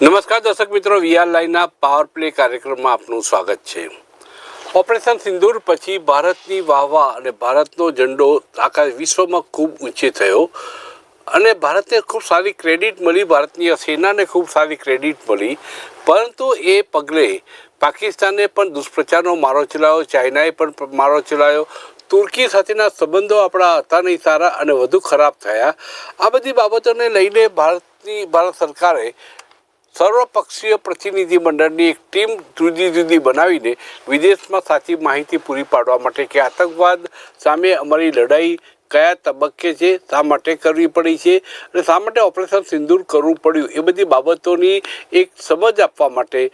નમસ્કાર દર્શક મિત્રો, વીઆર લાઈનના પાવર પ્લે કાર્યક્રમમાં આપનું સ્વાગત છે. ઓપરેશન સિંદૂર પછી ભારતની વાહવા અને ભારતનો ઝંડો આખા વિશ્વમાં ખૂબ ઊંચે થયો અને ભારતને ખૂબ સારી ક્રેડિટ મળી ભારતની સેનાને ખૂબ સારી ક્રેડિટ મળી. પરંતુ એ પગલે પાકિસ્તાને પણ દુષ્પ્રચારનો મારો ચલાવ્યો, ચાઇનાએ પણ મારો ચલાવ્યો. તુર્કી સાથેના સંબંધો આપણા હતા નહીં સારા અને વધુ ખરાબ થયા. આ બધી બાબતોને લઈને ભારતની, ભારત સરકારે સર્વપક્ષીય પ્રતિનિધિ મંડળની એક ટીમ જુદી જુદી બનાવીને વિદેશમાં સાચી માહિતી પૂરી પાડવા માટે કે આતંકવાદ સામે અમારી લડાઈ કયા તબક્કે છે, શા માટે કરવી પડી છે અને શા માટે ઓપરેશન સિંદૂર કરવું પડ્યું, એ બધી બાબતોની એક સમજ આપવા માટે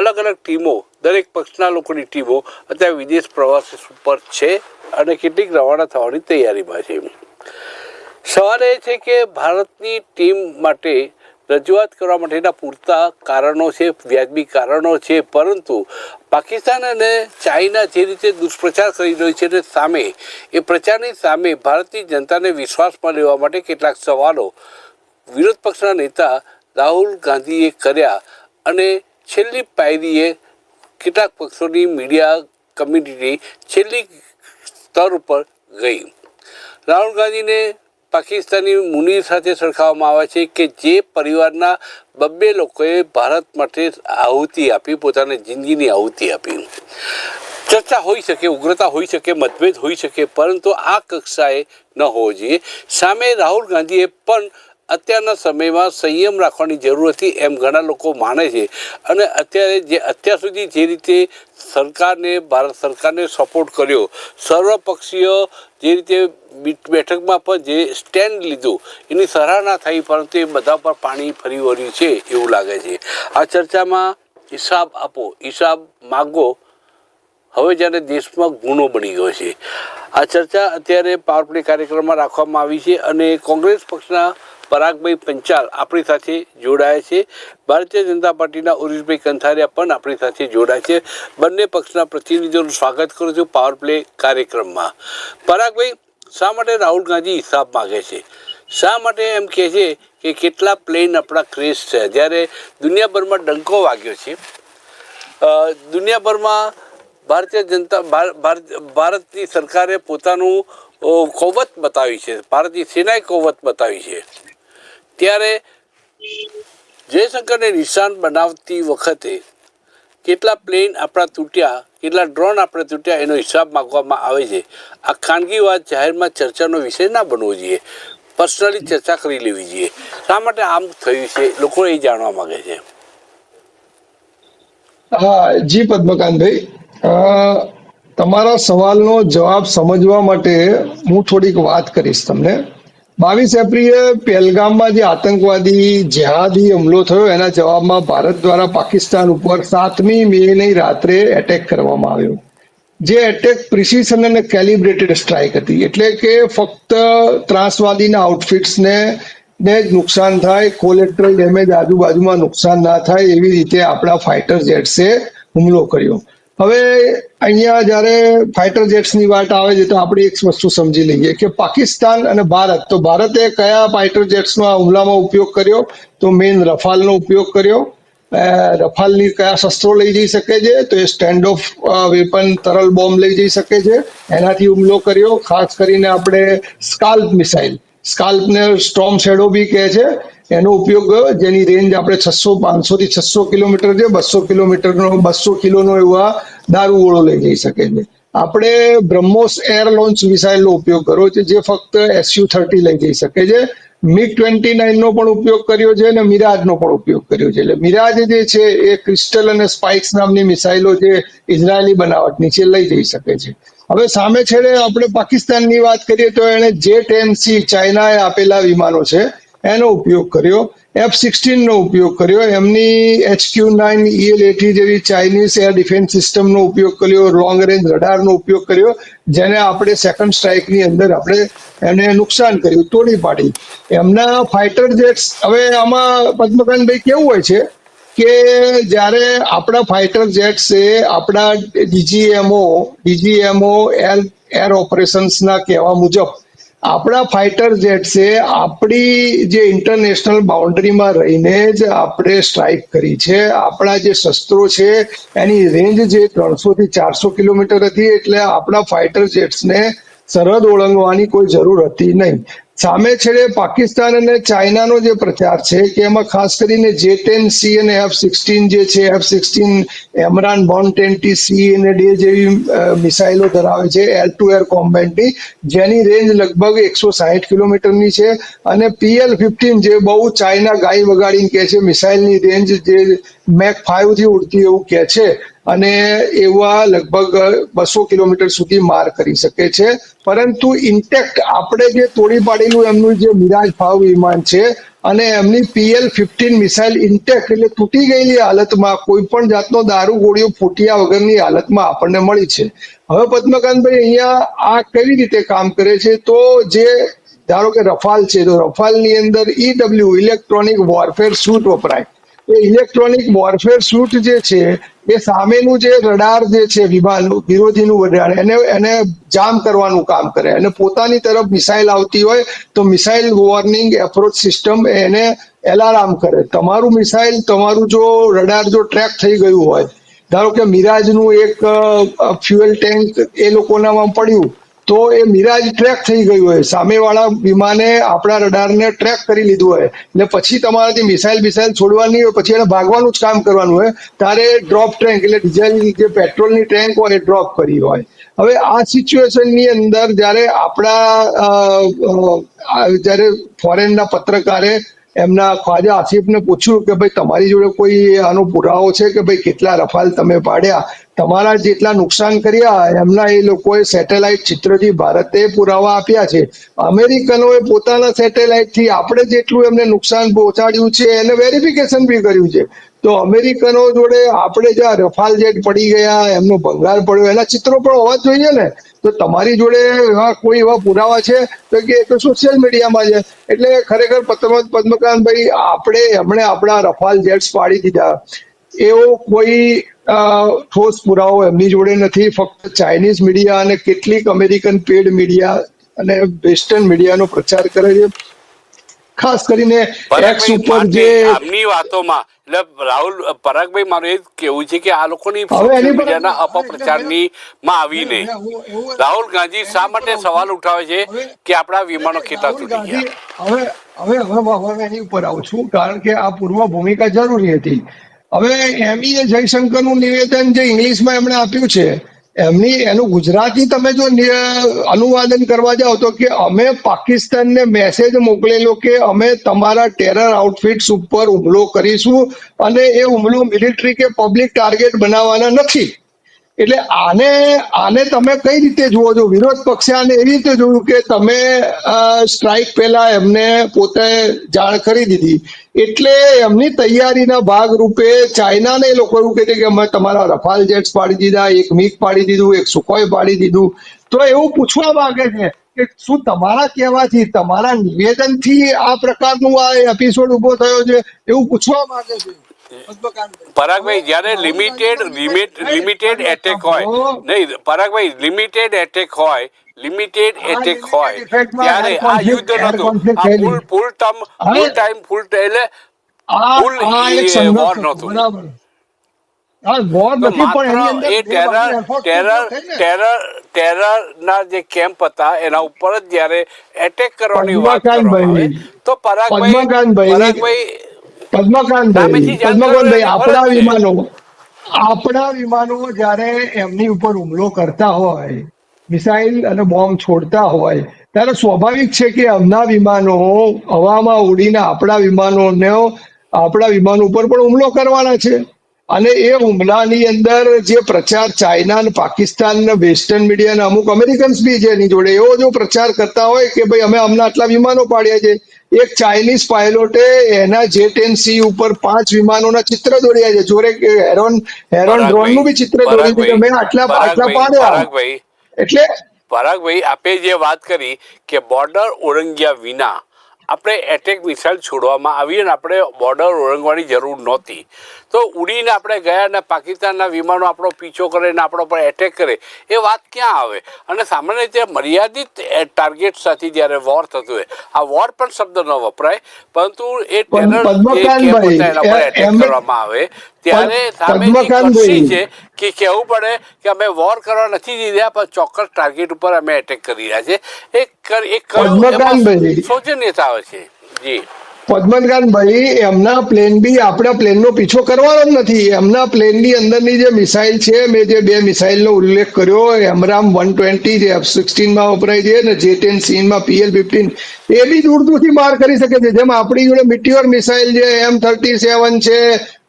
અલગ અલગ ટીમો, દરેક પક્ષના લોકોની ટીમો અત્યારે વિદેશ પ્રવાસ ઉપર છે અને કેટલીક રવાના થવાની તૈયારીમાં છે. સવાલ એ છે કે ભારતની ટીમ માટે રજૂઆત કરવા માટેના પૂરતા કારણો છે, વ્યાજબી કારણો છે, પરંતુ પાકિસ્તાન અને ચાઇના જે રીતે દુષ્પ્રચાર કરી રહ્યું છે, તે સામે, એ પ્રચારની સામે ભારતીય જનતાને વિશ્વાસમાં લેવા માટે કેટલાક સવાલો વિરોધ પક્ષના નેતા રાહુલ ગાંધીએ કર્યા અને છેલ્લી પાયરીએ કેટલાક પક્ષોની મીડિયા કમ્યુનિટી છેલ્લી સ્તર ઉપર ગઈ. રાહુલ ગાંધીને પાકિસ્તાની મુનિ સાથે સરખાવવામાં આવે છે કે જે પરિવારના બબ્બે લોકોએ ભારત માટે આહુતિ આપી, પોતાની જિંદગીની આહુતિ આપી. ચર્ચા હોઈ શકે, ઉગ્રતા હોઈ શકે, મતભેદ હોઈ શકે, પરંતુ આ કક્ષાએ ન હોવો જોઈએ. સામે રાહુલ ગાંધીએ પણ અત્યારના સમયમાં સંયમ રાખવાની જરૂર હતી એમ ઘણા લોકો માને છે. અને અત્યારે જે અત્યાર સુધી જે રીતે સરકારને, ભારત સરકારને સપોર્ટ કર્યો, સર્વપક્ષીય જે રીતે બેઠકમાં પણ જે સ્ટેન્ડ લીધું, એની સરાહના થઈ, પરંતુ એ બધા પર પાણી ફરી વળ્યું છે એવું લાગે છે. આ ચર્ચામાં હિસાબ આપો, હિસાબ માગો. હવે જ્યારે દેશમાં ગુનો બની ગયો છે. આ ચર્ચા અત્યારે પાવર પ્લે કાર્યક્રમમાં રાખવામાં આવી છે અને કોંગ્રેસ પક્ષના પરાગભાઈ પંચાલ આપણી સાથે જોડાયા છે. ભારતીય જનતા પાર્ટીના ઉરીશભાઈ કંથારિયા પણ આપણી સાથે જોડાય છે. બંને પક્ષના પ્રતિનિધિઓનું સ્વાગત કરું છું પાવર પ્લે કાર્યક્રમમાં. પરાગભાઈ, શા માટે રાહુલ ગાંધી હિસાબ માગે છે? શા માટે એમ કહે છે કે કેટલા પ્લેન આપણા ક્રેશ છે? જ્યારે દુનિયાભરમાં ડંકો વાગ્યો છે. દુનિયાભરમાં ભારતીય જનતા ભાર- ભાર- ભારતની સરકારે પોતાનું કૌવત બતાવી છે. ભારતની સેનાએ કૌવત બતાવી છે. ત્યારે જયશંકરને નિશાન બનાવતી વખતે કેટલા પ્લેન આપણા તૂટ્યા, કેટલા ડ્રોન આપણે તૂટ્યા એનો હિસાબ માગવામાં આવે છે. આ ખાનગી વાત જાહેરમાં ચર્ચાનો વિષય ના બનવો જોઈએ. પર્સનલી ચર્ચા કરી લેવી જોઈએ. શા માટે આમ થયું છે? લોકો એ જાણવા માંગે છે. હા, જી પદ્મકાંતભાઈ. તમારા સવાલનો જવાબ સમજવા માટે હું થોડીક વાત કરીશ તમને. બાવીસ એપ્રિલે પહેલગામમાં જે આતંકવાદી જેહાદી હુમલો થયો, એના જવાબમાં ભારત દ્વારા પાકિસ્તાન ઉપર સાતમી મે ની રાત્રે એટેક કરવામાં આવ્યો. જે એટેક પ્રિસિશન અને કેલિબ્રેટેડ સ્ટ્રાઇક હતી. એટલે કે ફક્ત ત્રાસવાદીના આઉટફિટ્સને ને જ નુકસાન થાય કોલેટ્રલ ડેમેજ આજુબાજુમાં નુકસાન ના થાય, એવી રીતે આપણા ફાઇટર જેટ્સે હુમલો કર્યો. હવે અહીંયા જ્યારે ફાઇટર જેટ્સની વાત આવે છે તો આપણે એક વસ્તુ સમજી લઈએ કે પાકિસ્તાન અને ભારત, તો ભારતે કયા ફાઇટર જેટ્સનો આ હુમલામાં ઉપયોગ કર્યો? તો મેઇન રફાલનો ઉપયોગ કર્યો. રફાલની કયા શસ્ત્રો લઈ જઈ શકે છે? તો એ સ્ટેન્ડ ઓફ વેપન તરલ બોમ્બ લઈ જઈ શકે છે. એનાથી હુમલો કર્યો. ખાસ કરીને આપણે સ્કાલ્પ મિસાઇલ સ્કાલ્પને સ્ટોમ શેડો બી કહે છે. એનો ઉપયોગ જેની રેન્જ આપણે છસો, પાંચસો થી છસો કિલોમીટર છે બસો કિલોમીટરનો, બસો કિલોનો એવા દારૂ ઓળો લઈ જઈ શકે છે. આપણે બ્રહ્મોસ એર લોન્ચ મિસાઇલનો ઉપયોગ કર્યો છે, જે ફક્ત એસયુ થર્ટી લઈ જઈ શકે છે. મિગ ટ્વેન્ટી નો પણ ઉપયોગ કર્યો છે અને મિરાજનો પણ ઉપયોગ કર્યો છે. એટલે મિરાજ જે છે, એ ક્રિસ્ટલ અને સ્પાઇક્સ નામની મિસાઇલો જે ઇઝરાયેલી બનાવટની છે, લઈ જઈ શકે છે. હવે સામે છેડે આપણે પાકિસ્તાનની વાત કરીએ તો એણે જે ટેન સી, ચાઇનાએ આપેલા વિમાનો છે. એનો ઉપયોગ કર્યો. એફ સિક્સટીનનો ઉપયોગ કર્યો. એમની એચક્યુ નાઇન ઈએલ એટી જેવી ચાઇનીઝ એર ડિફેન્સ સિસ્ટમનો ઉપયોગ કર્યો. લોંગ રેન્જ રડારનો ઉપયોગ કર્યો. જેને આપણે સેકન્ડ સ્ટ્રાઇકની અંદર આપણે એને નુકસાન કર્યું, તોડી પાડી. એમના ફાઇટર જેટ્સ હવે આમાં પદ્મકાંતભાઈ કેવું હોય છે કે જ્યારે આપણા ફાઇટર જેટ્સ એ આપણા ડીજીએમઓ ડીજીએમઓ એર એર ઓપરેશન્સના કહેવા મુજબ આપણા ફાઇટર જેટ છે, આપણી જે ઇન્ટરનેશનલ બાઉન્ડ્રીમાં રહીને જ આપણે સ્ટ્રાઇક કરી છે. આપણા જે શસ્ત્રો છે, એની રેન્જ જે ત્રણસો થી ચારસો કિલોમીટર હતી, એટલે આપણા ફાઇટર જેટ્સને સરહદ ઓળંગવાની કોઈ જરૂર હતી નહીં. સામે છેડે પાકિસ્તાન અને ચાઇનાનો જે પ્રચાર છે, કે એમાં ખાસ કરીને જે ટેન સી અને એફ સિક્સટીન જે છે F sixteen AMRAAM one twenty C અને ડે જેવી મિસાઇલો ધરાવે છે, એર ટુ એર કોમ્બેટની જેની રેન્જ લગભગ એકસો સાહીઠ કિલોમીટરની છે અને પીએલ ફિફ્ટીન જે બહુ ચાઇના ગાય વગાડીને કહે છે, મિસાઇલની રેન્જ જે મેક ફાઈવથી ઉડતી એવું કહે છે અને એવા લગભગ બસો કિલોમીટર સુધી માર કરી શકે છે. પરંતુ ઇન્ટેક્ટ આપણે જે તોડી પાડેલું એમનું જે મિરાજ ફાવ વિમાન છે અને એમની પીએલ ફિફ્ટીન મિસાઇલ ઇન્ટેક્ટ એટલે તૂટી ગયેલી હાલતમાં કોઈ પણ જાતનો દારૂ ગોળીઓ ફૂટ્યા વગરની હાલતમાં આપણને મળી છે. હવે પદ્મકાંતભાઈ અહીંયા આ કેવી રીતે કામ કરે છે? તો જે ધારો કે રફાલ છે, તો રફાલની અંદર ઈડબ્લ્યુ ઇલેક્ટ્રોનિક વોરફેર સૂટ વપરાય. એ ઇલેક્ટ્રોનિક વોરફેર સૂટ જે છે, એ સામેનું જે રડાર જે છે વિમાન વિરોધીનું રડાર એને એને જામ કરવાનું કામ કરે. અને પોતાની તરફ મિસાઇલ આવતી હોય, તો મિસાઇલ વોર્નિંગ એપ્રોચ સિસ્ટમ એને એલાર્મ કરે. તમારું મિસાઇલ તમારું જો રડાર જો ટ્રેક થઈ ગયું હોય, ધારો કે મિરાજનું એક ફ્યુઅલ ટેન્ક એ લોકોનામાં પડ્યું તો એ મિરાજ ટ્રેક થઈ ગયું હોય. સામેવાળા વિમાને આપણા રડારને ટ્રેક કરી લીધું હોય. એટલે પછી તમારાથી મિસાઇલ મિસાઇલ છોડવાની હોય, પછી એને ભાગવાનું જ કામ કરવાનું હોય તારે ડ્રોપ ટેન્ક એટલે ડીઝલ જે પેટ્રોલની ટેન્ક હોય એ ડ્રોપ કરી હોય. હવે આ સિચ્યુએશનની અંદર જ્યારે આપણા જ્યારે ફોરેનના પત્રકારે એમના ખ્વાજા આસિફને પૂછ્યું કે ભાઈ, તમારી જોડે કોઈ આનો પુરાવો છે કે ભાઈ, કેટલા રફાલ તમે પાડ્યા? તમારા જેટલા નુકસાન કર્યા, એમના એ લોકોએ સેટેલાઇટ ચિત્રથી ભારતે પુરાવા આપ્યા છે. અમેરિકનોએ પોતાના સેટેલાઇટથી આપણે જેટલું એમને નુકસાન પહોંચાડ્યું છે, એને વેરિફિકેશન બી કર્યું છે. તો અમેરિકનો જોડે આપણે જે આ રફાલ જેટ પડી ગયા, એમનો ભંગાર પડ્યો, એના ચિત્રો પણ હોવા જોઈએ ને. તો તમારી જોડે એવા કોઈ એવા પુરાવા છે? તો કે એ તો સોશિયલ મીડિયામાં છે. એટલે ખરેખર પદ્મ પદ્મકાંતભાઈ આપણે એમણે આપણા રફાલ જેટ્સ પાડી દીધા. એવો કોઈ ઠોસ પુરાવો એમની જોડે નથી. ફક્ત ચાઇનીઝ મીડિયા અને કેટલીક અમેરિકન પેડ મીડિયા અને વેસ્ટર્ન મીડિયાનો પ્રચાર કરે છે. ખાસ કરીને એક્સ ઉપર જે આપની વાતોમાં એટલે રાહુલ પરાગભાઈ મારું એ કેવું છે કે આ લોકોની સોશિયલ મીડિયાના અપપ્રચારની માં આવીને રાહુલ ગાંધી શા માટે સવાલ ઉઠાવે છે કે આપણા વિમાનો કેટલા તૂટી ગયા? હવે હવે હવે હું એની ઉપર આવું છું કારણ કે આ પૂર્વ ભૂમિકા જરૂરી હતી. હવે એમઈએ જયશંકરનું નિવેદન જે ઇંગ્લિશમાં એમણે આપ્યું છે એમની, એનું ગુજરાતી તમે જો અનુવાદન કરવા જાઓ તો કે અમે પાકિસ્તાનને મેસેજ મોકલેલો કે અમે તમારા ટેરર આઉટફિટ્સ ઉપર હુમલો કરીશું અને એ હુમલો મિલિટરી કે પબ્લિક ટાર્ગેટ બનાવવાના નથી. એટલે આને આને તમે કઈ રીતે જુઓ છો? વિરોધ પક્ષે આને એવી રીતે જોયું કે તમે સ્ટ્રાઇક પહેલા એમને પોતે જાણ કરી દીધી. એટલે એમની તૈયારીના ભાગ રૂપે ચાઇનાને એ લોકો એવું કહે છે કે અમે તમારા રફાલ જેટ્સ પાડી દીધા, એક મિગ પાડી દીધું, એક સુખોઈ પાડી દીધું. તો એવું પૂછવા માંગે છે કે શું તમારા કહેવાથી, તમારા નિવેદનથી આ પ્રકારનું આ એપિસોડ ઊભો થયો છે? એવું પૂછવા માંગે છે. પરાગભાઈ જ્યારે લિમિટેડ લિમિટેડ એટેક હોય નહીં પરાગભાઈ લિમિટેડ એટેક હોય લિમિટેડ એટેક હોય ત્યારે આ યુદ્ધ આ ફૂલ ફૂલ ટર્મ ફૂલ ટાઈમ ફૂલ એટલે હા વોર તો નથી પણ એની માત્ર અંદર એ બે બાજુ ટેરર effort ટેરર થઈ ને. ટેરર ટેરરના જે કેમ્પ હતા એના ઉપર જ જયારે એટેક કરવાની વાત તો પરાગભાઈ પરાગભાઈ પદ્મકાંતભાઈ પદ્મકાંતભાઈ આપણા વિમાનો આપણા વિમાનો જ્યારે એમની ઉપર હુમલો કરતા હોય મિસાઇલ અને બોમ્બ છોડતા હોય ત્યારે સ્વાભાવિક છે કે એમના વિમાનો હવામાં ઉડીને આપણા વિમાનોને આપણા વિમાનો ઉપર પણ હુમલો કરવાના છે. અને એ હુમલાની અંદર જે પ્રચાર ચાઇના અને પાકિસ્તાન ને વેસ્ટર્ન મીડિયા અને અમુક અમેરિકન્સ બી છે એની જોડે એવો જો પ્રચાર કરતા હોય કે ભાઈ અમે અમને આટલા વિમાનો પાડ્યા છે. એક ચાઇનીઝ પાયલોટે એના જે ટેન સી ઉપર પાંચ વિમાનોના ચિત્ર દોર્યા છે. કે હેરોન હેરોન ડ્રોનનું બી ચિત્ર દોર્યું છે. મેં આટલા આટલા પાડ્યા. એટલે પરાગભાઈ આપે જે વાત કરી કે બોર્ડર ઓળંગ્યા વિના આપણે એટેક મિસાઇલ છોડવામાં આવી અને આપણે બોર્ડર ઓળંગવાની જરૂર નહોતી. તો ઉડીને આપણે ગયા ને પાકિસ્તાનના વિમાનો આપણો પીછો કરે ને આપણો પર એટેક કરે એ વાત ક્યાં આવે? અને સામાન્ય રીતે મર્યાદિત ટાર્ગેટ સાથે જ્યારે વોર થતું હોય આ વોર પણ શબ્દ ન વપરાય પરંતુ એ ટેરર એના પર એટેક કરવામાં આવે? ત્યારે સામે છે કે કહેવું પડે કે અમે વોર કરવા નથી દીધા પણ ચોક્કસ ટાર્ગેટ ઉપર અમે એટેક કરી રહ્યા છે એ કર- એ કયું. શોચનીયતા આવે છે. જી. પદ્મનકાંતભાઈ એમના પ્લેન બી આપણા પ્લેનનો પીછો કરવાનો જ નથી. એમના પ્લેનની અંદરની જે મિસાઇલ છે, મેં જે બે મિસાઇલનો ઉલ્લેખ કર્યો, એમરામ વન ટ્વેન્ટી, જે એફ સિક્સટીનમાં વપરાય છે ને જે ટેન સીનમાં પીએલ ફિફ્ટીન, એ બી દૂર દૂરથી માર કરી શકે છે. જેમ આપણી જોડે મિટિયોર મિસાઇલ છે, એમ થર્ટી સેવન છે,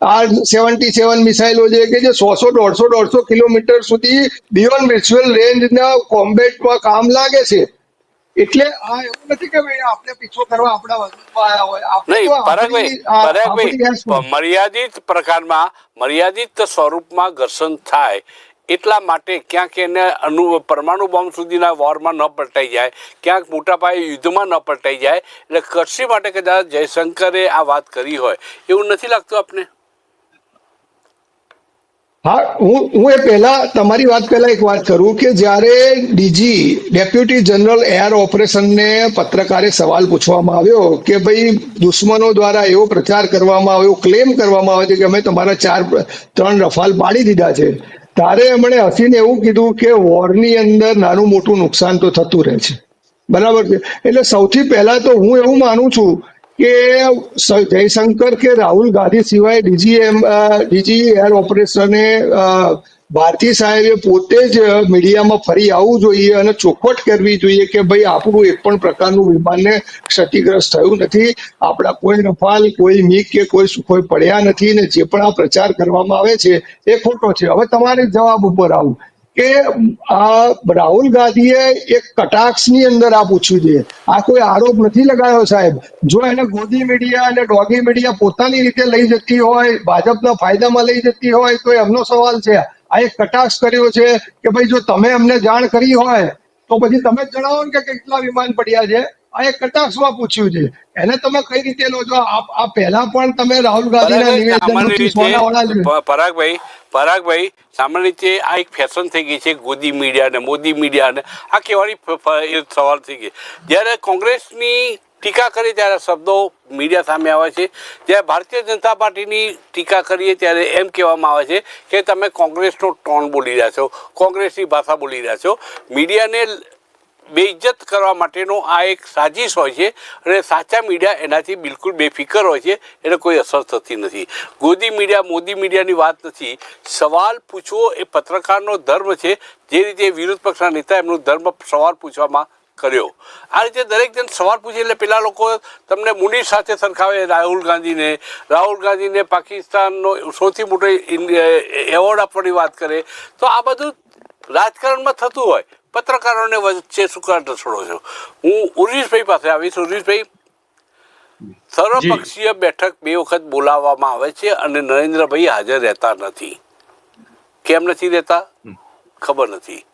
આર સેવન્ટી સેવન મિસાઇલો છે કે જે સો સો, દોઢસો દોઢસો કિલોમીટર સુધી બિયોન્ડ વિઝ્યુઅલ રેન્જના કોમ્બેટમાં કામ લાગે છે. એટલે આ એવું નથી કે ભાઈ આપણે પીછો કરવા આપણા વજનમાં આવ્યા હોય. નહીં મર્યાદિત પ્રકારમાં મર્યાદિત સ્વરૂપમાં ઘર્ષણ થાય એટલા માટે ક્યાંક એને અનુ પરમાણુ બોમ્બ સુધીના વોરમાં ન પલટાઈ જાય ક્યાંક મોટા પાયે યુદ્ધમાં ન પલટાઈ જાય. એટલે કૃષિ માટે કદાચ જયશંકરે આ વાત કરી હોય. એવું નથી લાગતું આપને? હા, હું હું એ પહેલા તમારી વાત પહેલા એક વાત કરું કે જ્યારે ડીજી ડેપ્યુટી જનરલ એર ઓપરેશનને પત્રકારે સવાલ પૂછવામાં આવ્યો કે ભાઈ દુશ્મનો દ્વારા એવો પ્રચાર કરવામાં આવ્યો, ક્લેમ કરવામાં આવે છે કે અમે તમારા ચાર, ત્રણ રફાલ પાડી દીધા છે ત્યારે એમણે હસીને એવું કીધું કે વોરની અંદર નાનું મોટું નુકસાન તો થતું રહે છે. બરાબર છે? એટલે સૌથી પહેલા તો હું એવું માનું છું કે જયશંકર કે રાહુલ ગાંધી સિવાય ડીજી ડીજી એર ઓપરેશને અ, ભારતી સાહેબે પોતે જ મીડિયામાં ફરી આવવું જોઈએ અને ચોખવટ કરવી જોઈએ કે ભાઈ આપણું એક પણ પ્રકારનું વિમાનને ક્ષતિગ્રસ્ત થયું નથી. આપણા કોઈ રફાલ કોઈ મીગ કે કોઈ સુખોઈ પડ્યા નથી ને જે પણ આ પ્રચાર કરવામાં આવે છે એ ખોટો છે. હવે તમારે જવાબ ઉપર આવું. કે આ રાહુલ ગાંધીએ એક કટાક્ષની અંદર આ પૂછ્યું છે આ કોઈ આરોપ નથી લગાવ્યો સાહેબ. જો એને ગોદી મીડિયા અને ડોગી મીડિયા પોતાની રીતે લઈ જતી હોય, ભાજપના ફાયદામાં લઈ જતી હોય, તો એમનો સવાલ છે. આ એક કટાક્ષ કર્યો છે કે ભાઈ જો તમે અમને જાણ કરી હોય, તો પછી તમે જ જણાવો ને કે કેટલા વિમાન પડ્યા છે. આ એક કટાક્ષમાં પૂછ્યું છે એને તમે કઈ રીતે લો છો? આ આ પહેલા પણ તમે રાહુલ ગાંધીના નિવેદન પરાગભાઈ પરાગભાઈ સામાન્ય રીતે આ એક ફેશન થઈ ગઈ છે ગોદી મીડિયા ને મોદી મીડિયા ને. આ કહેવાની સવાલ થઈ ગઈ. જ્યારે કોંગ્રેસની ટીકા કરીએ ત્યારે શબ્દો મીડિયા સામે આવે છે. જ્યારે ભારતીય જનતા પાર્ટીની ટીકા કરીએ ત્યારે એમ કહેવામાં આવે છે કે તમે કોંગ્રેસનો ટોન બોલી રહ્યા છો કોંગ્રેસની ભાષા બોલી રહ્યા છો. મીડિયાને બેઇજ્જત કરવા માટેનો આ એક સાજિશ હોય છે અને સાચા મીડિયા એનાથી બિલકુલ બેફિકર હોય છે, એને કોઈ અસર થતી નથી. ગોદી મીડિયા, મોદી મીડિયાની વાત નથી. સવાલ પૂછવો એ પત્રકારનો ધર્મ છે. જે રીતે વિરોધ પક્ષના નેતા એમનો ધર્મ સવાલ પૂછવામાં કર્યો. આ રીતે દરેક જણ સવાલ પૂછે એટલે પેલા લોકો તમને મુનિર સાથે સરખાવે, રાહુલ ગાંધીને. રાહુલ ગાંધીને પાકિસ્તાનનો સૌથી મોટો એવોર્ડ આપવાની વાત કરે. તો આ બધું રાજકારણમાં થતું હોય. પત્રકારોને વચ્ચે સુકાટ છોડો છો? હું ઉર્વિશભાઈ પાસે આવીશ. ઉર્વિશભાઈ સર્વપક્ષીય બેઠક બે વખત બોલાવવામાં આવે છે અને નરેન્દ્રભાઈ હાજર રહેતા નથી. કેમ નથી રહેતા? ખબર નથી.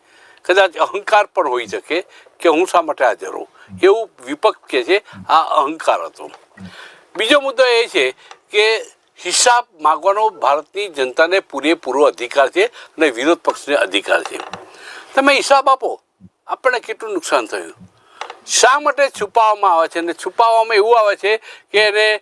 કદાચ અહંકાર પણ હોઈ શકે કે હું શા માટે હાજર હોઉં? એવું વિપક્ષ કે છે આ અહંકાર હતો. બીજો મુદ્દો એ છે કે હિસાબ માગવાનો ભારતની જનતાને પૂરેપૂરો અધિકાર છે અને વિરોધ પક્ષને અધિકાર છે. તમે હિસાબ આપો. આપણને કેટલું નુકસાન થયું? શા માટે છુપાવવામાં આવે છે? અને છુપાવવામાં એવું આવે છે કે એને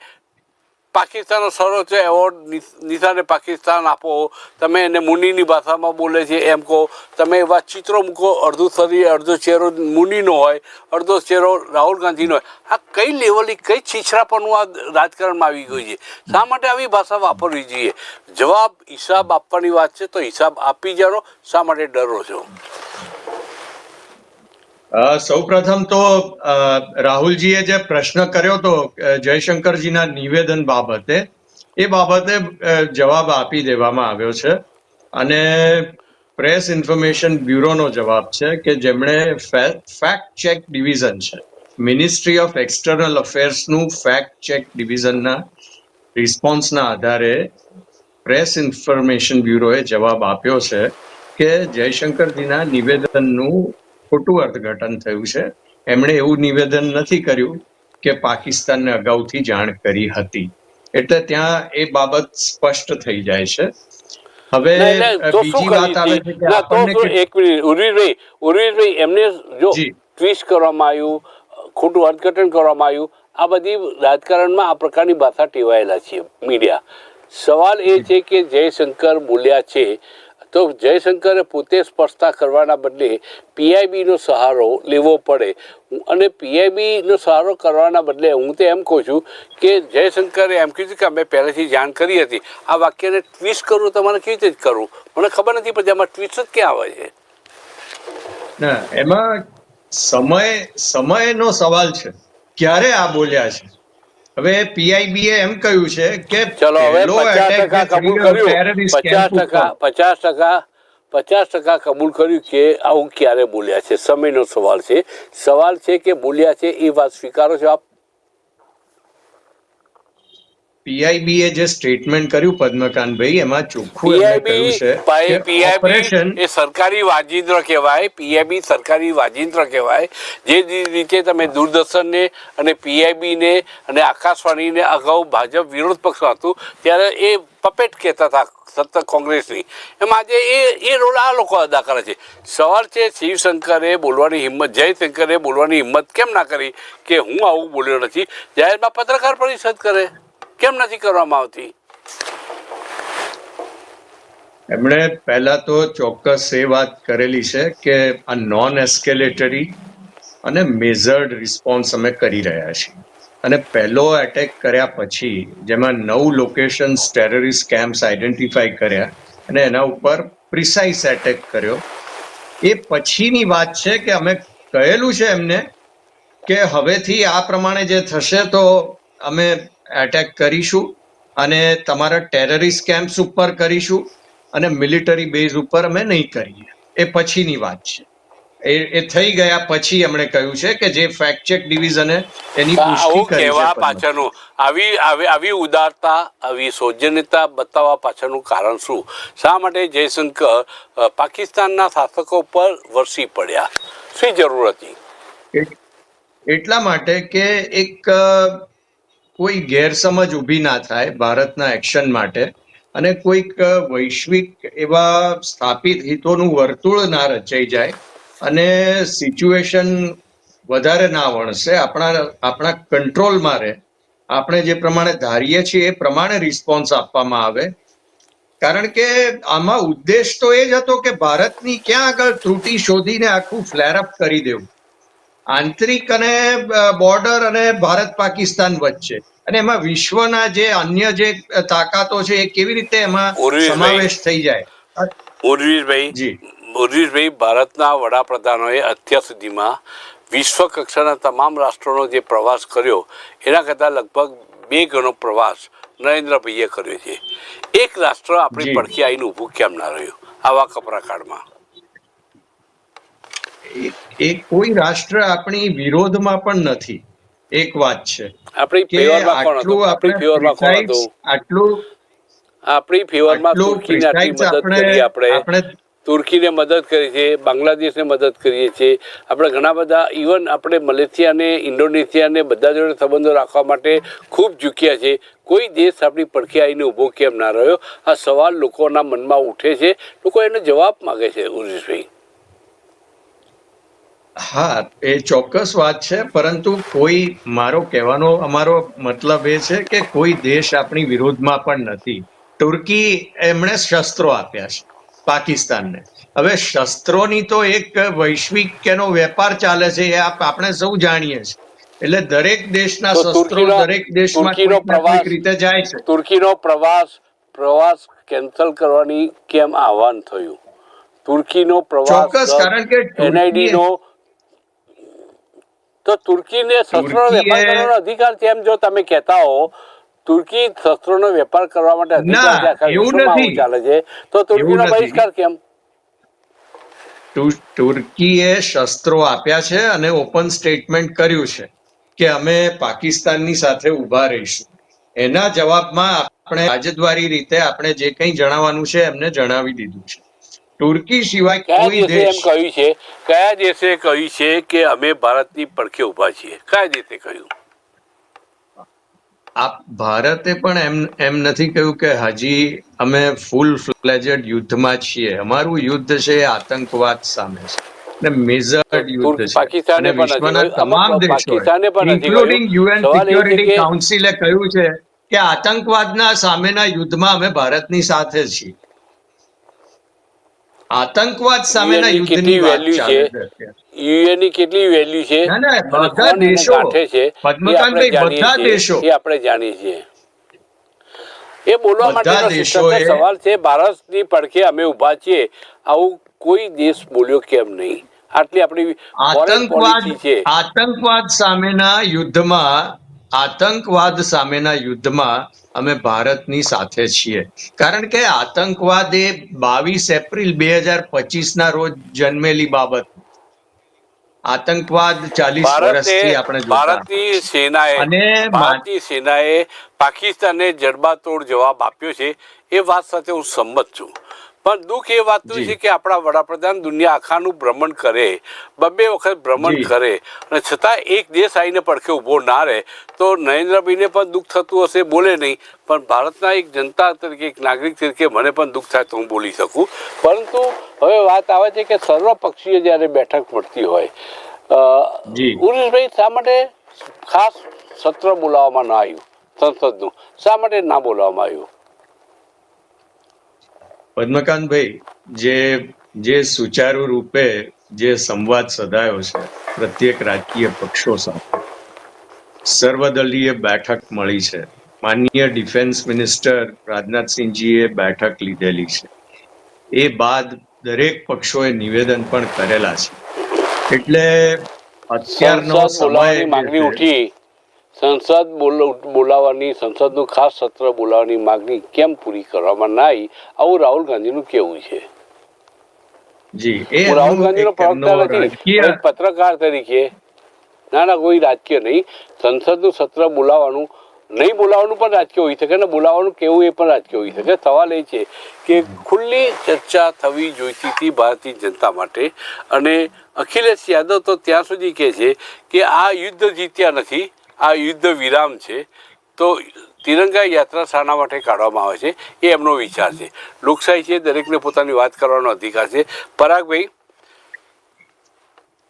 પાકિસ્તાનનો સર્વોચ્ચ એવોર્ડ નિશાને પાકિસ્તાન આપો. તમે એને મુનિની ભાષામાં બોલે છે એમ કહો. તમે એવા ચિત્રો મૂકો, અડધું શરીર, અડધો ચહેરો મુનિનો હોય, અડધો ચહેરો રાહુલ ગાંધીનો હોય. આ કઈ લેવલની કઈ છીછરાપણું આ રાજકારણમાં આવી ગયું છે? શા માટે આવી ભાષા વાપરવી જોઈએ? જવાબ હિસાબ આપવાની વાત છે, તો હિસાબ આપી જાણો. શા માટે ડરો છો? સૌ પ્રથમ તો રાહુલજીએ જે પ્રશ્ન કર્યો હતો જયશંકરજીના નિવેદન બાબતે, એ બાબતે જવાબ આપી દેવામાં આવ્યો છે. અને પ્રેસ ઇન્ફોર્મેશન બ્યુરોનો જવાબ છે કે જેમણે ફેક્ટ ચેક ડિવિઝન છે. મિનિસ્ટ્રી ઓફ એક્સટર્નલ અફેર્સનું ફેક્ટ ચેક ડિવિઝનના રિસ્પોન્સના આધારે પ્રેસ ઇન્ફોર્મેશન બ્યુરોએ જવાબ આપ્યો છે કે જયશંકરજીના નિવેદનનું ખોટું અર્થઘટન થયું છે. એમણે એવું નિવેદન નથી કર્યું કે પાકિસ્તાનને અગાઉથી જાણ કરી હતી. એટલે ત્યાં એ બાબત સ્પષ્ટ થઈ જાય છે. હવે બીજી વાત આવે છે કે આપણને એક મિનિટ ઉર્વીરભાઈ ઉર્વીરભાઈ એમને જો ટ્વિસ્ટ કરવામાં આવ્યું ખોટું અર્થઘટન કરવામાં આવ્યું આ બધી રાજકારણમાં આ પ્રકારની ભાષા ટેવાયેલા છે મીડિયા. સવાલ એ છે કે જયશંકર બોલ્યા છે તો જયશંકરે પોતે સ્પષ્ટતા કરવાના બદલે પીઆઈબીનો સહારો લેવો પડે. અને પીઆઈબીનો સહારો કરવાના બદલે હું તો એમ કહું છું કે જયશંકરે એમ કીધું કે અમે પહેલેથી જાણ કરી હતી. આ વાક્યને ટ્વિસ્ટ કરવું તમારે કેવી રીતે કરવું મને ખબર નથી પછી આમાં ટ્વિસ્ટ જ ક્યાં આવે છે? ના, એમાં સમય, સમયનો સવાલ છે. ક્યારે આ બોલ્યા છે? હવે પીઆઈબી એમ કહ્યું છે કે ચલો હવે પચાસ ટકા કબૂલ કર્યું. પચાસ ટકા પચાસ ટકા પચાસ ટકા કબૂલ કર્યું કે આવું ક્યારે બોલ્યા છે? સમયનો સવાલ છે. સવાલ છે કે બોલ્યા છે એ વાત સ્વીકારો છો આપ? પીઆઈબી એ જે સ્ટેટમેન્ટ કર્યું પદ્મકાંતભાઈ એમાં ચોખ્ખું એમણે કહ્યું છે ઓપરેશન એ સરકારી વાજિંત્ર કહેવાય પીઆઈબી સરકારી વાજિંત્ર કહેવાય. જે રીતે તમે દૂરદર્શનને અને પીઆઈબીને અને આકાશવાણીને અગાઉ ભાજપ વિરોધ પક્ષ હતું ત્યારે એ પપેટ કહેતા હતા સત્તા કોંગ્રેસની. એમ આજે એ એ રોલ આ લોકો અદા કરે છે. સવાલ છે શિવશંકરે બોલવાની હિંમત જયશંકરે બોલવાની હિંમત કેમ ના કરી કે હું આવું બોલ્યો નથી? જાહેરમાં પત્રકાર પરિષદ કરે. કેમ નથી કરવામાં આવતી? એમણે પહેલા તો ચોક્કસ એ વાત કરેલી છે કે આ નોન એસ્કેલેટરી અને મેઝર્ડ રિસ્પોન્સ અમે કરી રહ્યા છીએ. અને પહેલો એટેક કર્યા પછી જેમાં નવ લોકેશન્સ ટેરરિસ્ટ કેમ્પ્સ આઈડેન્ટિફાઈ કર્યા અને એના ઉપર પ્રિસાઇઝ એટેક કર્યો. એ પછીની વાત છે કે અમે કહેલું છે એમને કે હવેથી આ પ્રમાણે જે થશે તો અમે એટેક કરીશું અને તમારા ટેરરિસ્ટ કેમ્પ્સ ઉપર કરીશું અને મિલિટરી બેઝ ઉપર અમે નહીં કરીએ. એ પછીની વાત છે. એ એ થઈ ગયા પછી એમણે કહ્યું છે કે જે ફેક્ટ ચેક ડિવિઝને એની પુષ્ટિ આવું કરી કહેવા પાછળનું આવી આવી આવી ઉદારતા આવી સૌજન્યતા બતાવવા પાછળનું કારણ શું? શા માટે જયશંકર પાકિસ્તાનના શાસકો પર વરસી પડ્યા? શી જરૂર હતી? એટલા માટે કે એક કોઈ ગેરસમજ ઊભી ના થાય ભારતના એક્શન માટે અને કોઈક વૈશ્વિક એવા સ્થાપિત હિતોનું વર્તુળ ના રચાઈ જાય અને સિચ્યુએશન વધારે ના વણસે, આપણા આપણા કંટ્રોલમાં રહે. આપણે જે પ્રમાણે ધારીએ છીએ એ પ્રમાણે રિસ્પોન્સ આપવામાં આવે. કારણ કે આમાં ઉદ્દેશ તો એ જ હતો કે ભારતની ક્યાં આગળ ત્રુટી શોધીને આખું ફ્લેર અપ કરી દેવું. આંતરિક અને બોર્ડર અને ભારત પાકિસ્તાન વચ્ચે. અને એમાં વિશ્વના જે અન્ય જે તાકાતો છે એ કેવી રીતે એમાં સમાવેશ થઈ જાય? મુરવીરભાઈ જી. ભારતના વડાપ્રધાનોએ અત્યાર સુધીમાં વિશ્વ કક્ષાના તમામ રાષ્ટ્રોનો જે પ્રવાસ કર્યો એના કરતાં લગભગ બે ગણો પ્રવાસ નરેન્દ્રભાઈએ કર્યો છે. એક રાષ્ટ્ર આપણી પડખી પડખે આવીને ઊભું કેમ ના રહ્યું આવા કપરા કાળમાં એ- કોઈ રાષ્ટ્ર આપણી વિરોધમાં પણ નથી. એક વાત છે. આપણી આટલું આપણી આટલું આપણી ફેવરમાં તુર્કીને આટલી મદદ આપણે કરી આપણે. આપણે તુર્કીને મદદ કરી છે બાંગ્લાદેશને મદદ કરીએ છીએ આપણે ઘણા બધા ઇવન આપણે મલેશિયા અને ઇન્ડોનેશિયા ને બધા જોડે સંબંધો રાખવા માટે ખૂબ ઝૂક્યા છે. કોઈ દેશ આપણી પડખે આવીને ઊભો કેમ ના રહ્યો? આ સવાલ લોકોના મનમાં ઉઠે છે. લોકો એનો જવાબ માગે છે ઉર્જેશભાઈ. હા એ ચોક્કસ વાત છે પરંતુ કોઈ મારો કહેવાનો અમારો મતલબ એ છે કે કોઈ દેશ આપણી વિરોધમાં પણ નથી. તુર્કી એમણે શસ્ત્રો આપ્યા છે પાકિસ્તાનને. હવે શસ્ત્રોની તો એક વૈશ્વિક એનો વેપાર ચાલે છે એ આપણે સૌ જાણીએ છીએ. એટલે દરેક દેશના શસ્ત્રો દરેક દેશમાં પ્રવાસ- રીતે જાય છે. તુર્કીનો પ્રવાસ પ્રવાસ કેન્સલ કરવાની કેમ આહવાન થયું? તુર્કીનો પ્રવાસ ચોક્કસ, કારણ કે એનઆઈડી નો તો તુર્કીને શસ્ત્રોનો વેપાર કરવાનો અધિકાર છે એમ જો તમે કહેતા હો તુર્કી શસ્ત્રોનો વેપાર કરવા માટે અધિકાર છે એવું નથી. ચાલે છે તો તુર્કીનો બહિષ્કાર કેમ? તુર્કીએ શસ્ત્રો આપ્યા છે અને ઓપન સ્ટેટમેન્ટ કર્યું છે કે અમે પાકિસ્તાનની સાથે ઊભા રહીશું. એના જવાબમાં આપણે રાજદ્વારી રીતે આપણે જે કંઈ જણાવવાનું છે એમને જણાવી દીધું છે. તુર્કી સિવાય કોઈ દેશે એમ કહ્યું છે? કયા દેશે કહ્યું છે કે અમે ભારતની પડખે ઊભા છીએ? કયા દેશે કહ્યું? આપ ભારતે પણ એમ એમ નથી કહ્યું કે હજી અમે ફૂલ ફ્લેજેડ યુદ્ધમાં છીએ. અમારું યુદ્ધ છે આતંકવાદ સામે છે. ને મેજર્ડ યુદ્ધ છે. પાકિસ્તાને વિશ્વના તમામ દેશો ઇન્ક્લુડિંગ યુએન સિક્યોરિટી કાઉન્સિલે કહ્યું છે કે આતંકવાદના સામેના યુદ્ધમાં અમે ભારતની સાથે છીએ. આતંકવાદ સામેના યુદ્ધની ચાલે છે? યુએનની કેટલી વેલ્યુ છે? બધા દેશો, છે? બધા દેશો. એ આપણે જાણીએ છીએ. એ બોલવા માટે માટેનો સવાલ છે ભારતની પડખે અમે ઊભા છીએ આવું કોઈ દેશ બોલ્યો કેમ નહીં? આટલી આપણી આતંકવાદ છે. આતંકવાદ સામેના યુદ્ધમાં આતંકવાદ સામેના યુદ્ધમાં અમે ભારતની સાથે છીએ. કારણ કે આતંકવાદ એ બાવીસ એપ્રિલ બે હજાર પચીસ ના રોજ જન્મેલી બાબત. આતંકવાદ ચાલીસ વર્ષથી આપણે જોતા. ભારતની સેનાએ અને ભારતીય સેનાએ પાકિસ્તાનને જડબાતોડ જવાબ આપ્યો છે. એ વાત સાથે હું સંમત છું. પણ દુઃખ એ વાતનું છે કે આપણા વડાપ્રધાન દુનિયા આખાનું ભ્રમણ કરે બબે વખત ભ્રમણ કરે અને છતાં એક દેશ આવીને પડખે ઊભો ના રહે તો નરેન્દ્રભાઈને પણ દુઃખ થતું હશે બોલે નહીં પણ ભારતના એક જનતા તરીકે એક નાગરિક તરીકે મને પણ દુઃખ થાય તો હું બોલી શકું. પરંતુ હવે વાત આવે છે કે સર્વપક્ષીય જ્યારે બેઠક મળતી હોય ઉરેશભાઈ શા માટે ખાસ સત્ર બોલાવવામાં ના આવ્યું? સંસદનું. શા માટે ના બોલાવવામાં આવ્યું? પદ્મકાંતભાઈ જે જે સુચારુ રૂપે જે સંવાદ સધાયો છે પ્રત્યેક રાજકીય પક્ષો સાથે સર્વદલીય બેઠક મળી છે. માનનીય ડિફેન્સ મિનિસ્ટર રાજનાથસિંહજીએ બેઠક લીધેલી છે. એ બાદ દરેક પક્ષોએ નિવેદન પણ કરેલા છે. એટલે અત્યારનો સમય માંગણી ઉઠી. સંસદ બોલ- બોલાવવાની સંસદનું ખાસ સત્ર બોલાવવાની માગણી કેમ પૂરી કરવામાં ના આવી આવું રાહુલ ગાંધીનું કેવું છે? હું રાહુલ ગાંધીનો પ્રવક્તા નથી પત્રકાર તરીકે. ના ના કોઈ રાજકીય નહીં. સંસદનું સત્ર બોલાવવાનું નહીં બોલાવવાનું પણ રાજકીય હોઈ શકે ને બોલાવવાનું કેવું એ પણ રાજકીય હોઈ શકે. સવાલ એ છે કે ખુલ્લી ચર્ચા થવી જોઈતી હતી ભારતીય જનતા માટે અને અખિલેશ યાદવ તો ત્યાં સુધી કહે છે કે આ યુદ્ધ જીત્યા નથી આ યુદ્ધ વિરામ છે, તો તિરંગા યાત્રા શાના માટે કાઢવામાં આવે છે, એ એમનો વિચાર છે. લોકશાહી છે, દરેકને પોતાની વાત કરવાનો અધિકાર છે. પરાગભાઈ,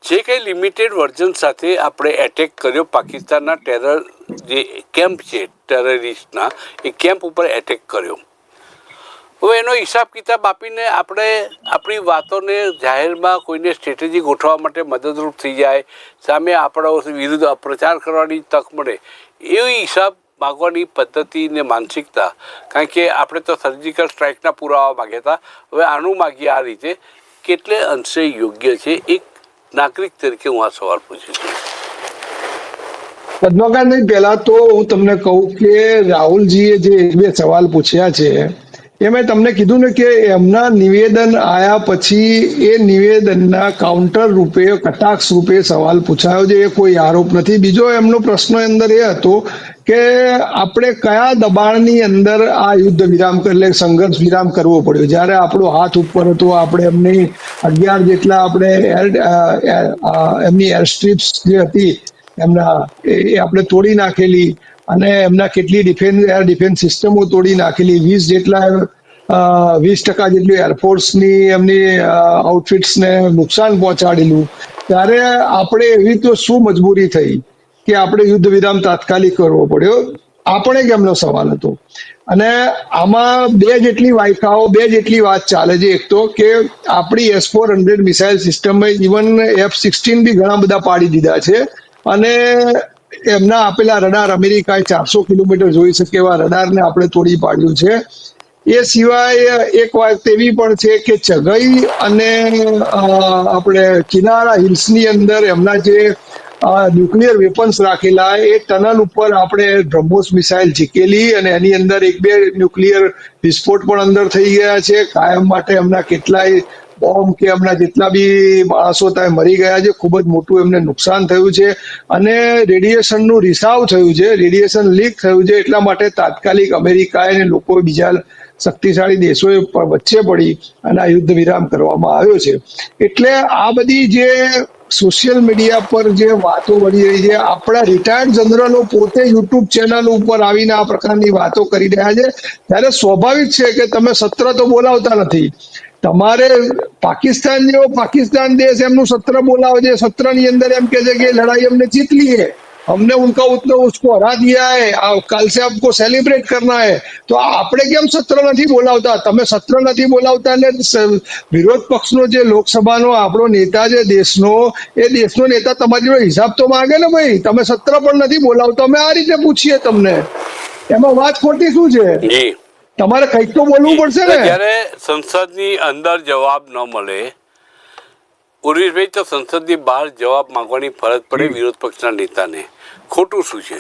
જે કંઈ લિમિટેડ વર્ઝન સાથે આપણે એટેક કર્યો, પાકિસ્તાનના ટેરર જે કેમ્પ છે ટેરરિસ્ટના એ કેમ્પ ઉપર એટેક કર્યો. હવે એનો હિસાબ કિતાબ આપીને આપણે આપણી વાતોને જાહેરમાં કોઈને સ્ટ્રેટેજી ગોઠવવા માટે મદદરૂપ થઈ જાય, સામે આપણા વિરુદ્ધ પ્રચાર કરવાની તક મળે, એવી હિસાબ માગવાની પદ્ધતિ ને માનસિકતા, કારણ કે આપણે તો સર્જિકલ સ્ટ્રાઇકના પુરાવા માગ્યા હતા, હવે આનું માગીએ આ રીતે, કેટલે અંશે યોગ્ય છે, એક નાગરિક તરીકે હું આ સવાલ પૂછું છું. પદ્મકાંતભાઈ, પહેલા તો હું તમને કહું કે રાહુલજીએ જે બે સવાલ પૂછ્યા છે એ મેં તમને કીધું ને કે એમના નિવેદન આયા પછી એ નિવેદનના કાઉન્ટર રૂપે, કટાક્ષ રૂપે સવાલ પૂછાયો છે. એ કોઈ આરોપ નથી. બીજો એમનો પ્રશ્ન અંદર એ હતો કે આપણે કયા દબાણની અંદર આ યુદ્ધ વિરામ એટલે સંઘર્ષ વિરામ કરવો પડ્યો? જ્યારે આપણો હાથ ઉપર હતો, આપણે એમની અગિયાર જેટલા આપણે એમની એર સ્ટ્રીપ્સ જે હતી, એમના એ આપણે તોડી નાખેલી. અને એમના કેટલી ડિફેન્સ એર ડિફેન્સ સિસ્ટમો તોડી નાખેલી. વીસ જેટલા વીસ ટકા જેટલી એરફોર્સની એમની આઉટફિટ્સને નુકસાન પહોંચાડેલું. ત્યારે આપણે એવી તો શું મજબૂરી થઈ કે આપણે યુદ્ધ વિરામ તાત્કાલિક કરવો પડ્યો? આપણે જ એમનો સવાલ હતો. અને આમાં બે જેટલી વાયકાઓ, બે જેટલી વાત ચાલે છે. એક તો કે આપણી એસ ફોર હંડ્રેડ મિસાઇલ સિસ્ટમમાં ઇવન એફ સિક્સટીન બી ઘણા બધા પાડી દીધા છે. અને એમના આપેલા રડાર અમેરિકાએ ચારસો કિલોમીટર જોઈ શકે એવા રડારને આપણે તોડી પાડ્યું છે. એ સિવાય એક વાત એવી પણ છે કે ચગઈ અને આપણે કિનારા હિલ્સની અંદર એમના જે ન્યુક્લિયર વેપન્સ રાખેલા એ ટનલ ઉપર આપણે બ્રહ્મોસ મિસાઇલ જીકેલી અને એની અંદર એક બે ન્યુક્લિયર વિસ્ફોટ પણ અંદર થઈ ગયા છે. કાયમ માટે એમના કેટલાય બોમ્બ કે એમના જેટલા બી માણસો ત્યાં મરી ગયા છે, ખૂબ જ મોટું એમને નુકસાન થયું છે. અને રેડિયેશનનું રિસાવ થયું છે, રેડિયેશન લીક થયું છે, એટલા માટે તાત્કાલિક અમેરિકાએ અને લોકો બીજા શક્તિશાળી દેશોએ વચ્ચે પડી અને આ યુદ્ધ વિરામ કરવામાં આવ્યો છે. એટલે આ બધી જે સોશિયલ મીડિયા પર જે વાતો વળી રહી છે, આપણા રિટાયર્ડ જનરલો પોતે યુટ્યુબ ચેનલ ઉપર આવીને આ પ્રકારની વાતો કરી રહ્યા છે. ત્યારે સ્વાભાવિક છે કે તમે સત્ર તો બોલાવતા નથી. તમારે પાકિસ્તાન જેવો પાકિસ્તાન દેશ એમનું સત્ર બોલાવે છે સત્રની અંદર એમ કે છે કે લડાઈ અમને જીત ली है हमने उनका उतना उसको हरा दिया है आ, कल से आपको सेलिब्रेट करना है તો આપણે કેમ સત્ર નથી બોલાવતા તમે સત્ર નથી બોલાવતા એટલે સ- વિરોધ પક્ષનો જે લોકસભાનો આપણો નેતા છે દેશનો એ દેશનો નેતા તમારી જોડે હિસાબ તો માંગે ને ભાઈ તમે સત્ર પણ નથી બોલાવતા અમે આ રીતે પૂછીએ તમને એમાં વાત ખોટી શું છે જી તમારે કંઈક તો બોલવું પડશે ને. જ્યારે સંસદની અંદર જવાબ ન મળે ઉર્વિશભાઈ તો સંસદની બહાર જવાબ માંગવાની ફરજ પડે વિરોધ પક્ષના નેતાને. ખોટું શું છે?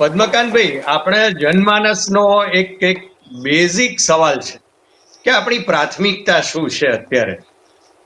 પદ્મકાંતભાઈ આપણે જનમાનસનો એક એક બેઝિક સવાલ છે કે આપણી પ્રાથમિકતા શું છે અત્યારે?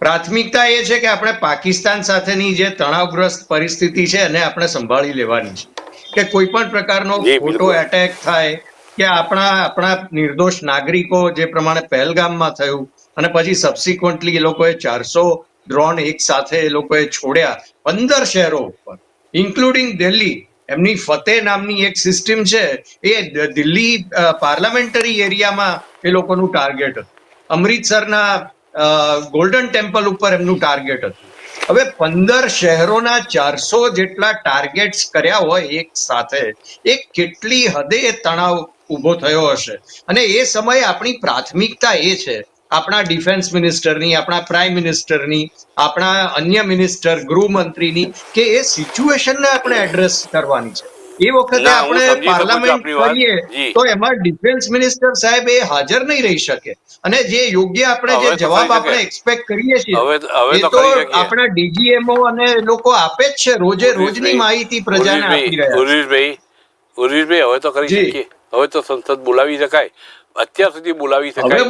પ્રાથમિકતા એ છે કે આપણે પાકિસ્તાન સાથેની જે તણાવગ્રસ્ત પરિસ્થિતિ છે એને આપણે સંભાળી લેવાની છે. કે કોઈ પણ પ્રકારનો ખોટો. એટેક થાય કે આપણા આપણા નિર્દોષ નાગરિકો જે પ્રમાણે પહેલગામમાં થયું અને પછી સબસિક્વન્ટલી એ લોકોએ ચારસો ડ્રોન એક સાથે એ લોકોએ છોડ્યા પંદર શહેરો ઉપર ઇન્કલુડિંગ દિલ્હી એમની ફતેહ નામની એક સિસ્ટમ છે, એ દિલ્હી પાર્લામેન્ટરી એરિયામાં એ લોકોનું ટાર્ગેટ હતું. અમૃતસરના ગોલ્ડન ટેમ્પલ ઉપર એમનું ટાર્ગેટ હતું. હવે પંદર શહેરોના ચારસો જેટલા ટાર્ગેટ્સ કર્યા હોય એક સાથે, એ કેટલી હદે તણાવ ઊભો થયો હશે. અને એ સમયે આપણી પ્રાથમિકતા એ છે. આપણા ડિફેન્સ મિનિસ્ટરની આપણા પ્રાઇમ મિનિસ્ટરની આપણા અન્ય મિનિસ્ટર ગૃહમંત્રીની કે એ સિચ્યુએશનને આપણે એડ્રેસ કરવાની છે. એ વખતે આપણે પાર્લામેન્ટ કરીએ તો એમાં ડિફેન્સ મિનિસ્ટર સાહેબ એ હાજર નહીં રહી શકે. અને જે યોગ્ય આપણે જે જવાબ આપણે એક્સપેક્ટ કરીએ છીએ એ તો. આપણા ડીજીએમઓ અને લોકો આપે જ છે. રોજે રોજની માહિતી પ્રજાને આપી રહ્યા છે. ઉર્વેશભાઈ ઉર્વેશભાઈ હવે તો કરી શકીએ. હવે તો સંસદ બોલાવી શકાય. અત્યાર સુધી બોલાવી શકાય.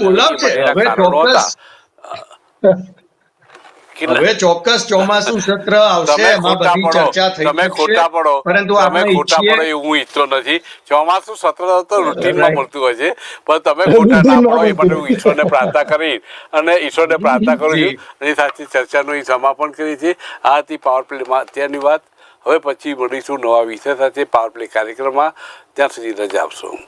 હવે ચોક્કસ. ચોમાસું સત્ર આવશે. એમાં બધી ચર્ચા થઈ તમે ખોટા પડો. પરંતુ તમે આપણે ખોટા પડો એ હું ઈચ્છતો નથી. ચોમાસું સત્ર તો રૂટીનમાં મળતું હોય છે. પણ તમે ખોટા ના પડો એ માટે હું. ઈશ્વરને પ્રાર્થના કરી. અને ઈશ્વરને પ્રાર્થના કરું. છું એની સાથે ચર્ચાનું સમાપન કરી છે આ હતી પાવર પ્લેમાં અત્યારની વાત. હવે પછી મળીશું નવા વિષય સાથે પાવર પ્લે કાર્યક્રમમાં. ત્યાં સુધી રજા આપશો.